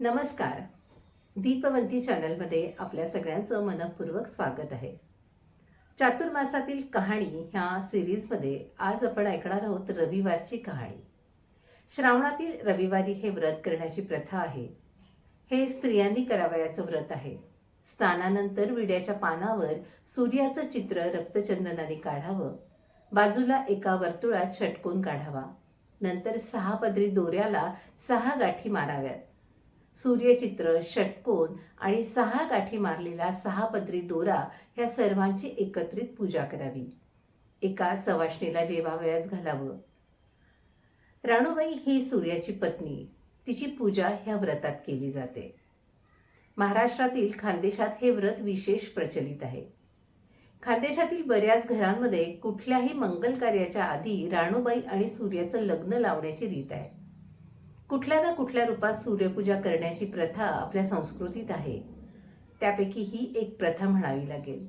नमस्कार. दीपवंती चॅनलमध्ये आपल्या सगळ्यांचं मनपूर्वक स्वागत आहे. चातुर्मासातील कहाणी ह्या सिरीजमध्ये आज आपण ऐकणार आहोत रविवारची कहाणी. श्रावणातील रविवारी हे व्रत करण्याची प्रथा आहे. हे स्त्रियांनी करावयाचं व्रत आहे. स्नानानंतर विड्याच्या पानावर सूर्याचं चित्र रक्तचंदनाने काढावं. बाजूला एका वर्तुळात षटकोन काढावा. नंतर सहा पदरी दोऱ्याला सहा गाठी माराव्यात. सूर्यचित्र षटकोन आणि सहा गाठी मारलेला सहा पदरी दोरा ह्या सर्वांची एकत्रित पूजा करावी. एका सवाष्णीला जेवावयास घालावं. राणूबाई ही सूर्याची पत्नी. तिची पूजा ह्या व्रतात केली जाते. महाराष्ट्रातील खानदेशात हे व्रत विशेष प्रचलित आहे. खानदेशातील बऱ्याच घरांमध्ये कुठल्याही मंगल कार्याच्या आधी राणूबाई आणि सूर्याचं लग्न लावण्याची रीत आहे. कुठल्या ना कुठल्या रूपात सूर्यपूजा करण्याची प्रथा आपल्या संस्कृतीत आहे. त्यापैकी ही एक प्रथा म्हणावी लागेल.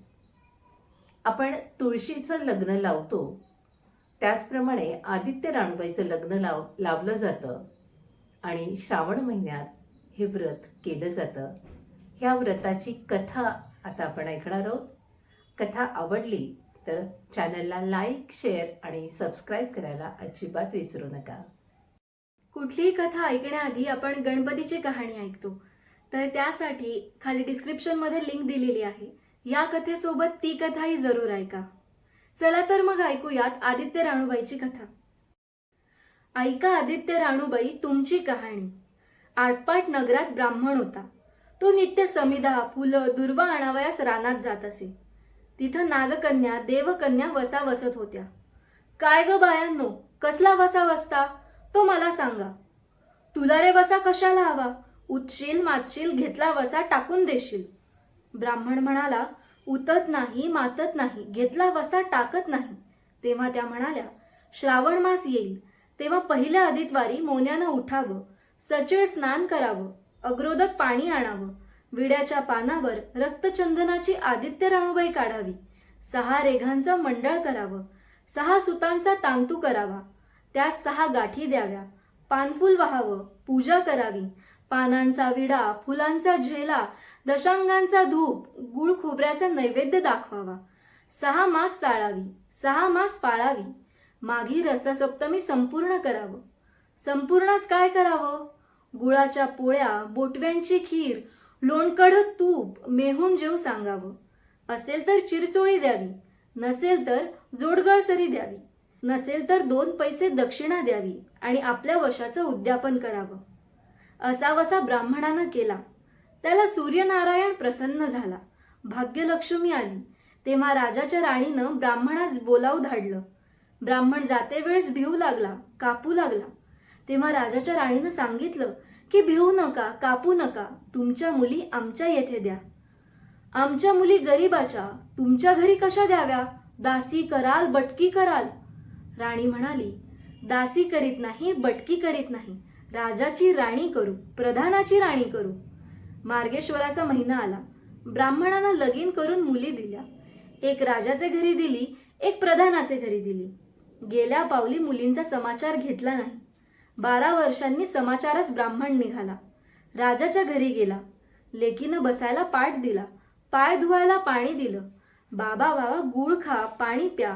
आपण तुळशीचं लग्न लावतो. त्याचप्रमाणे आदित्य राणूबाईचं लग्न लाव लावलं जातं. आणि श्रावण महिन्यात हे व्रत केलं जातं. ह्या व्रताची कथा आता आपण ऐकणार आहोत. कथा आवडली तर चॅनलला लाईक शेअर आणि सबस्क्राईब करायला अजिबात विसरू नका. कुठलीही कथा ऐकण्याआधी आपण गणपतीची कहाणी ऐकतो. तर त्यासाठी खाली डिस्क्रिप्शनमध्ये लिंक दिलेली आहे. या कथेसोबत ती कथाही जरूर ऐका. चला तर मग ऐकूयात आदित्य राणूबाईची कथा. ऐका आदित्य राणूबाई तुमची कहाणी. आटपाट नगरात ब्राह्मण होता. तो नित्य समिधा फुलं दुर्वा आणावयास रानात जात असे. तिथं नागकन्या देवकन्या वसा वसत होत्या. काय ग बायांनो कसला वसा वसता तो मला सांगा तुला रे वसा कशाला हवा? उतशील मातशील घेतला वसा टाकून देशील. ब्राह्मण म्हणाला उतत नाही मातत नाही घेतला वसा टाकत नाही. तेव्हा त्या म्हणाल्या श्रावण मास येईल तेव्हा पहिल्या आदितवारी मोन्यानं उठावं सचेळ स्नान करावं अग्रोदक पाणी आणावं विड्याच्या पानावर रक्तचंदनाची आदित्य राणूबाई काढावी सहा रेघांचं मंडळ करावं सहा सुतांचा तांतू करावा त्यास सहा गाठी द्याव्या. पानफुल व्हावं पूजा करावी. पानांचा विडा फुलांचा झेला दशांगांचा धूप गुळ खोबऱ्याचा नैवेद्य दाखवावा. सहा मास चाळावी सहा मास पाळावी. माघी रथसप्तमी संपूर्ण करावं. संपूर्णास काय करावं? गुळाच्या पोळ्या बोटव्यांची खीर लोणकढ तूप मेहून जेव सांगावं. असेल तर चिरचोळी द्यावी नसेल तर जोडगळसरी द्यावी. नसेल तर दोन पैसे दक्षिणा द्यावी आणि आपल्या वशाचं उद्यापन करावं. असावसा ब्राह्मणानं केला. त्याला सूर्यनारायण प्रसन्न झाला. भाग्यलक्ष्मी आली. तेव्हा राजाच्या राणीनं ब्राह्मणास बोलावू धाडलं. ब्राह्मण जाते वेळेस भिवू लागला कापू लागला. तेव्हा राजाच्या राणीनं सांगितलं की भिवू नका कापू नका. तुमच्या मुली आमच्या येथे द्या. आमच्या मुली गरीबाच्या. तुमच्या घरी कशा द्याव्या? दासी कराल बटकी कराल. राणी म्हणाली दासी करीत नाही बटकी करीत नाही. राजाची राणी करू प्रधानाची राणी करू. मार्गेश्वराचा महिना आला. ब्राह्मणांना लगीन करून मुली दिल्या. एक राजाचे घरी दिली एक प्रधानाचे घरी दिली. गेल्या पावली मुलींचा समाचार घेतला नाही. बारा वर्षांनी समाचारच ब्राह्मण निघाला. राजाच्या घरी गेला. लेकीनं बसायला पाठ दिला. पाय धुवायला पाणी दिलं. बाबा बाबा गुळ खा पाणी प्या.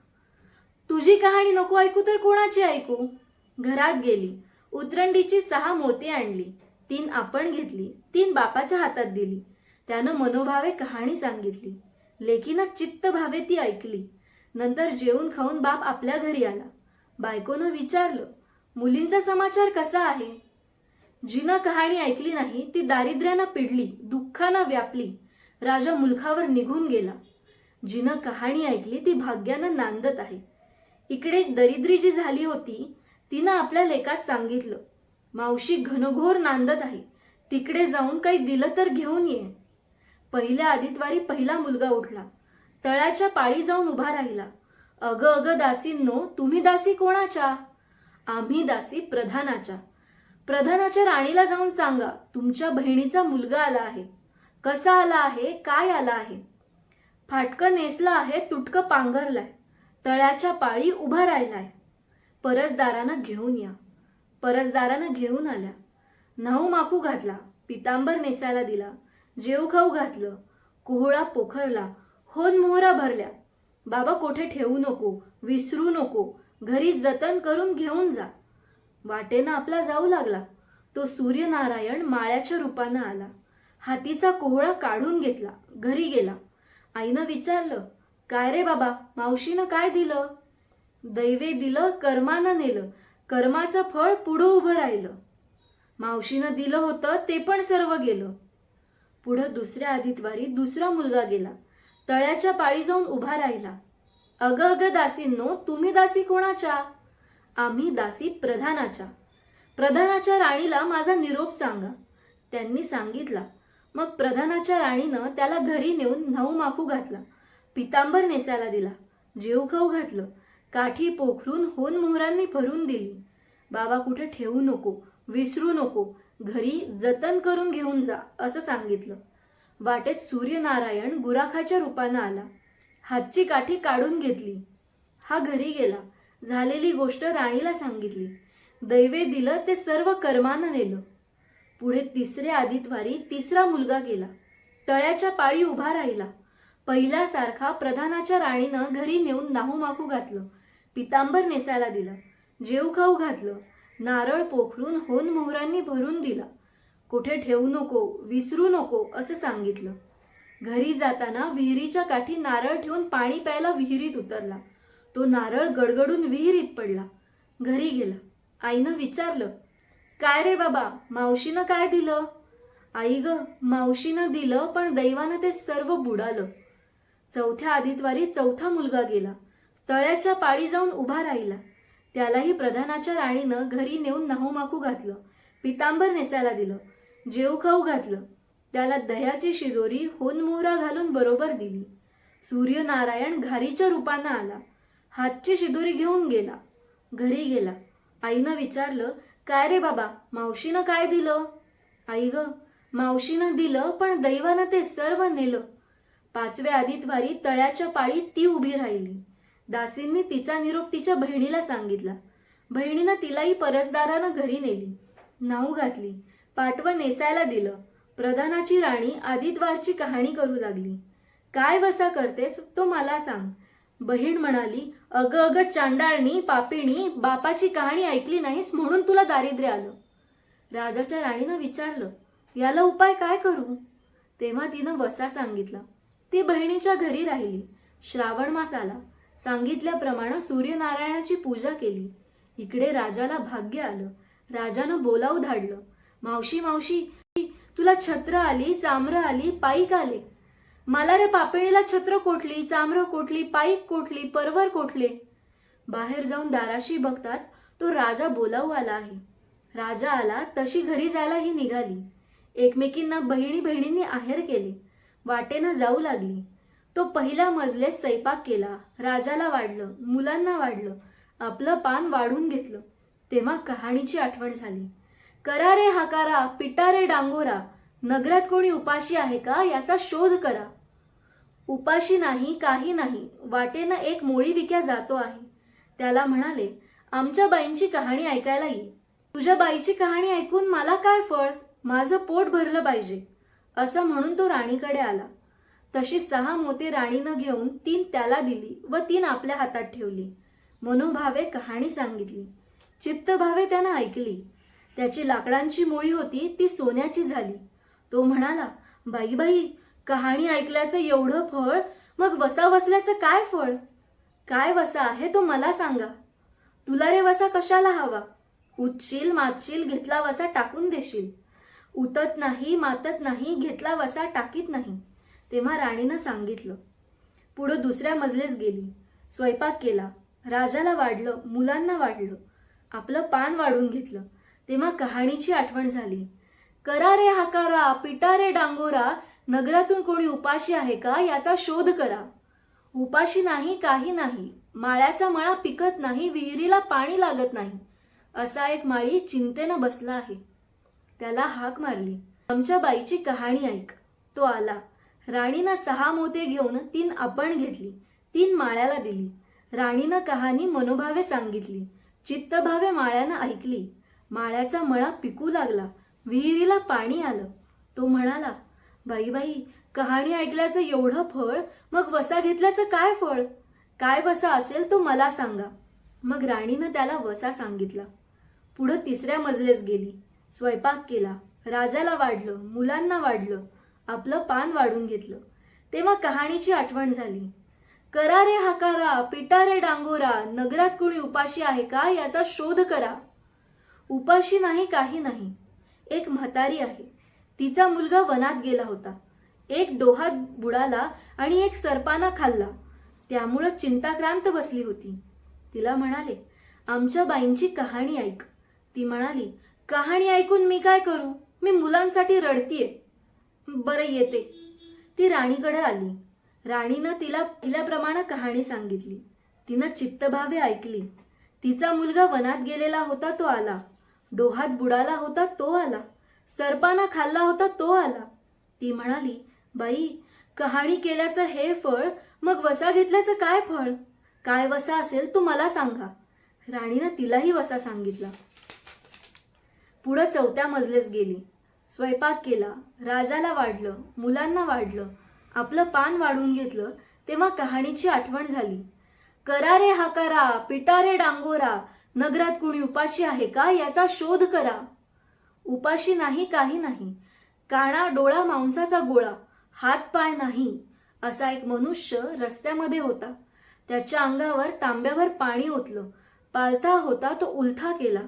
तुझी कहाणी नको ऐकू तर कोणाची ऐकू? घरात गेली. उतरंडीची सहा मोती आणली. तीन आपण घेतली. तीन बापाच्या हातात दिली. त्यानं मनोभावे कहाणी सांगितली. लेकीनं चित्त भावे ती ऐकली. नंतर जेवून खाऊन बाप आपल्या घरी आला. बायकोनं विचारलं मुलींचा समाचार कसा आहे? जिनं कहाणी ऐकली नाही ती दारिद्र्यानं पिढली दुःखानं व्यापली. राजा मुलखावर निघून गेला. जिनं कहाणी ऐकली ती भाग्यानं नांदत आहे. इकडे दरिद्री जी झाली होती तिनं आपल्या लेकास सांगितलं मावशी घनघोर नांदत आहे तिकडे जाऊन काही दिलं तर घेऊन ये. पहिल्या आदितवारी पहिला मुलगा उठला तळ्याच्या पाळी जाऊन उभा राहिला अग अग दासींनो तुम्ही दासी कोणाच्या? आम्ही दासी प्रधानाच्या. प्रधानाच्या राणीला जाऊन सांगा तुमच्या बहिणीचा मुलगा आला आहे. कसा आला आहे? काय आला आहे? फाटकं नेसलं आहे तुटकं पांघरलाय. तळ्याच्या पाळी उभा राहिलाय. परसदारानं घेऊन या. परसदारानं घेऊन आल्या. न्हाऊ माकू घातला. पितांबर नेसायला दिला. जेव खाऊ घातलं. कोहळा पोखरला. होन मोहरा भरल्या. बाबा कोठे ठेवू नको विसरू नको. घरी जतन करून घेऊन जा. वाटेनं आपला जाऊ लागला. तो सूर्यनारायण माळ्याच्या रूपानं आला. हातीचा कोहळा काढून घेतला. घरी गेला. आईनं विचारलं काय रे बाबा? मावशीनं काय दिलं? दैवे दिलं कर्मानं नेलं. कर्माचं फळ पुढं उभं राहिलं. मावशीनं दिलं होतं ते पण सर्व गेलं. पुढं दुसऱ्या आदितवारी दुसरा मुलगा गेला. तळ्याच्या पाळी जाऊन उभा राहिला. अग अग दासींनो तुम्ही दासी कोणाच्या? आम्ही दासी प्रधानाच्या. प्रधानाच्या राणीला माझा निरोप सांगा. त्यांनी सांगितला. मग प्रधानाच्या राणीनं त्याला घरी नेऊन न्हाऊ माकू घातला. पितांबर नेसायला दिला. जेव खाऊ घातलं. काठी पोखरून होन मोहरांनी भरून दिली. बाबा कुठे ठेवू नको विसरू नको घरी जतन करून घेऊन जा असं सांगितलं. वाटेत सूर्यनारायण गुराखाच्या रूपानं आला. हातची काठी काढून घेतली. हा घरी गेला. झालेली गोष्ट राणीला सांगितली. दैवे दिलं ते सर्व कर्मानं नेलं. पुढे तिसऱ्या आदितवारी तिसरा मुलगा गेला. तळ्याच्या पाळी उभा राहिला. पहिल्यासारखा प्रधानाच्या राणीनं घरी नेऊन नाहू माकू घातलं. पितांबर नेसायला दिलं. जेव खाऊ घातलं. नारळ पोखरून होन मोहरांनी भरून दिला. कुठे ठेवू नको विसरू नको असं सांगितलं. घरी जाताना विहिरीच्या काठी नारळ ठेवून पाणी प्यायला विहिरीत उतरला. तो नारळ गडगडून विहिरीत पडला. घरी गेला. आईनं विचारलं काय रे बाबा मावशीनं काय दिलं? आई ग मावशीनं दिलं पण दैवानं ते सर्व बुडालं. चौथ्या आदितवारी चौथा मुलगा गेला. तळ्याच्या पाळी जाऊन उभा राहिला. त्यालाही प्रधानाच्या राणीनं घरी नेऊन नाहूमाकू घातलं. पितांबर नेसायला दिलं. जेव खाऊ घातलं. त्याला दह्याची शिदोरी होनमोहरा घालून बरोबर दिली. सूर्यनारायण घारीच्या रूपानं आला. हातची शिदोरी घेऊन गेला. घरी गेला. आईनं विचारलं काय रे बाबा मावशीनं काय दिलं? आई ग मावशीनं दिलं पण दैवानं ते सर्व नेलं. पाचव्या आदितवारी तळ्याच्या पाळीत ती उभी राहिली. दासींनी तिचा निरोप तिच्या बहिणीला सांगितला. बहिणीनं तिलाही परसदारानं घरी नेली. नाऊ घातली. पाटवं नेसायला दिलं. प्रधानाची राणी आदितवारची कहाणी करू लागली. काय वसा करतेस तो मला सांग. बहीण म्हणाली अग अग चांडाळणी पापिणी बापाची कहाणी ऐकली नाहीस म्हणून तुला दारिद्र्य आलं. राजाच्या राणीनं विचारलं याला उपाय काय करू? तेव्हा तिनं वसा सांगितला ती बहिणीच्या घरी राहिली. श्रावण मास आला सांगितल्याप्रमाणे सूर्यनारायणाची पूजा केली. इकडे राजाला भाग्य आलं. राजानं बोलावू धाडलं. मावशी मावशी तुला छत्र आली चामरं आली पाईक आले. मला रे पापिणीला छत्र कोठली चामरं कोठली पाईक कोठली परवर कोठले? बाहेर जाऊन दाराशी बघतात तो राजा बोलावू आला आहे. राजा आला तशी घरी जायला ही निघाली. एकमेकींना बहिणी बहिणींनी आहेर केले. वाटेनं जाऊ लागली. तो पहिला मजलेत स्वयंपाक केला. राजाला वाढलं मुलांना वाढलं आपलं पान वाढून घेतलं. तेव्हा कहाणीची आठवण झाली. करा रे हाकारा पिटा रे डांगोरा नगरात कोणी उपाशी आहे का याचा शोध करा. उपाशी नाही काही नाही वाटेनं एक मोळी विक्या जातो आहे. त्याला म्हणाले आमच्या बाईंची कहाणी ऐकायला ये. तुझ्या बाईची कहाणी ऐकून मला काय फळ? माझं पोट भरलं पाहिजे. असं म्हणून तो राणीकडे आला. तशी सहा मोती राणीनं घेऊन तीन त्याला दिली व तीन आपल्या हातात ठेवली. मनोभावे कहाणी सांगितली. चित्तभावे त्यानं ऐकली. त्याची लाकडांची मुळी होती ती सोन्याची झाली. तो म्हणाला बाई बाई कहाणी ऐकल्याचं एवढं फळ मग वसा वसल्याचं काय फळ? काय वसा आहे तो मला सांगा. तुला रे वसा कशाला हवा? उच्चील मातशील घेतला वसा टाकून देशील. उतत नाही मातत नाही घेतला वसा टाकीत नाही. तेव्हा राणीनं सांगितलं पुढं दुसऱ्या मजलेस गेली. स्वयंपाक केला. राजाला वाढलं मुलांना वाढलं. आपलं पान वाढून घेतलं. तेव्हा कहाणीची आठवण झाली. करा रे हाकारा पिटा रे डांगोरा नगरातून कोणी उपाशी आहे का याचा शोध करा. उपाशी नाही काही नाही. माळ्याचा मळा पिकत नाही विहिरीला पाणी लागत नाही. असा एक माळी चिंतेनं बसला आहे. त्याला हाक मारली. आमच्या बाईची कहाणी ऐक. तो आला. राणीनं सहा मोते घेऊन तीन आपण घेतली. तीन माळ्याला दिली. राणीनं कहाणी मनोभावे सांगितली. चित्तभावे माळ्यानं ऐकली. माळ्याचा मळा पिकू लागला. विहिरीला पाणी आलं. तो म्हणाला बाई बाई कहाणी ऐकल्याचं एवढं फळ मग वसा घेतल्याचं काय फळ? काय वसा असेल तो मला सांगा. मग राणीनं त्याला वसा सांगितला. पुढं तिसऱ्या मजलेस गेली. स्वयंपाक केला. राजाला वाढलं मुलांना वाढलं आपलं पान वाढून घेतलं. तेव्हा कहाणीची आठवण झाली. करा रे हाकारा पिटा रे डांगोरा नगरात कोणी उपाशी आहे का याचा शोध करा. उपाशी नाही काही नाही. एक म्हातारी आहे. तिचा मुलगा वनात गेला होता. एक डोहात बुडाला आणि एक सरपाना खाल्ला. त्यामुळं चिंताक्रांत बसली होती. तिला म्हणाले आमच्या बाईंची कहाणी ऐक. ती म्हणाली कहाणी ऐकून मी काय करू? मी मुलांसाठी रडतीये. बरं येते. ती राणीकडे आली. राणीनं तिला तिल्याप्रमाणे कहाणी सांगितली. तिनं चित्तभावे ऐकली. तिचा मुलगा वनात गेलेला होता तो आला. डोहात बुडाला होता तो आला. सरपाना खाल्ला होता तो आला. ती म्हणाली बाई कहाणी केल्याचं हे फळ मग वसा घेतल्याचं काय फळ? काय वसा असेल तू मला सांगा. राणीनं तिलाही वसा सांगितला. पुढं चौथ्या मजलेस गेली. स्वयंपाक केला राजाला वाढलं मुलांना वाढलं आपलं पान वाढून घेतलं तेव्हा कहाणीची आठवण झाली. करा रे हाकारा पिटा रे डांगोरा नगरात कुणी उपाशी आहे का याचा शोध करा. उपाशी नाही काही नाही काणा डोळा मांसाचा गोळा हात पाय नाही असा एक मनुष्य रस्त्यामध्ये होता. त्याच्या अंगावर तांब्यावर पाणी ओतलं पालथा होता तो उलथा केला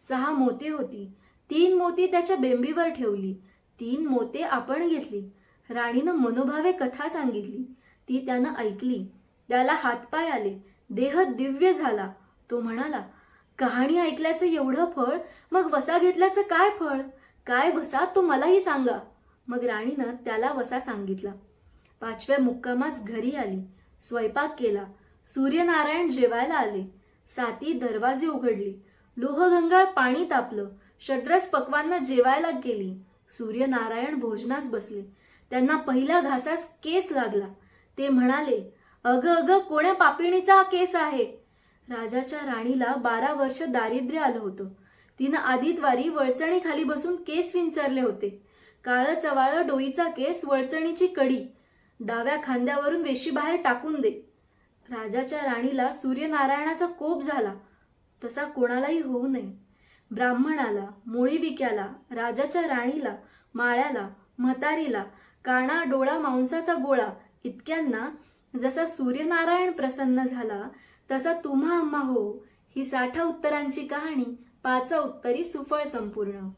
सहा मोती होती तीन मोती त्याच्या बेंबीवर ठेवली. तीन मोते आपण घेतली. राणीनं मनोभावे कथा सांगितली. ती त्यानं ऐकली. त्याला हातपाय आले. देह दिव्य झाला. तो म्हणाला कहाणी ऐकल्याचं एवढं फळ? मग वसा घेतल्याचं काय फळ? काय वसा? तो मलाही सांगा. मग राणीनं त्याला वसा सांगितला. पाचव्या मुक्कामास घरी आली. स्वयंपाक केला. सूर्यनारायण जेवायला आले. साती दरवाजे उघडले. लोहगंगाळ पाणी तापलं. षड्रस पकवांना जेवायला गेली. सूर्यनारायण भोजनास बसले. त्यांना पहिल्या घासास केस लागला. ते म्हणाले अग अग कोण्या पापिणीचा हा केस आहे? राजाच्या राणीला बारा वर्ष दारिद्र्य आलं होतं. तिनं आदितवारी वळचणी खाली बसून केस विंचरले होते. काळं चवाळं डोईचा केस वळचणीची कडी. डाव्या खांद्यावरून वेशीबाहेर टाकून दे. राजाच्या राणीला सूर्यनारायणाचा कोप झाला. तसा कोणालाही होऊ नये. ब्राह्मणाला मोळी विक्याला राजाच्या राणीला माळ्याला म्हातारीला काणा डोळा मांसाचा गोळा इतक्यांना जसा सूर्यनारायण प्रसन्न झाला तसा तुम्हा आम्हा हो. ही साठा उत्तरांची कहाणी पाचा उत्तरी सुफळ संपूर्ण.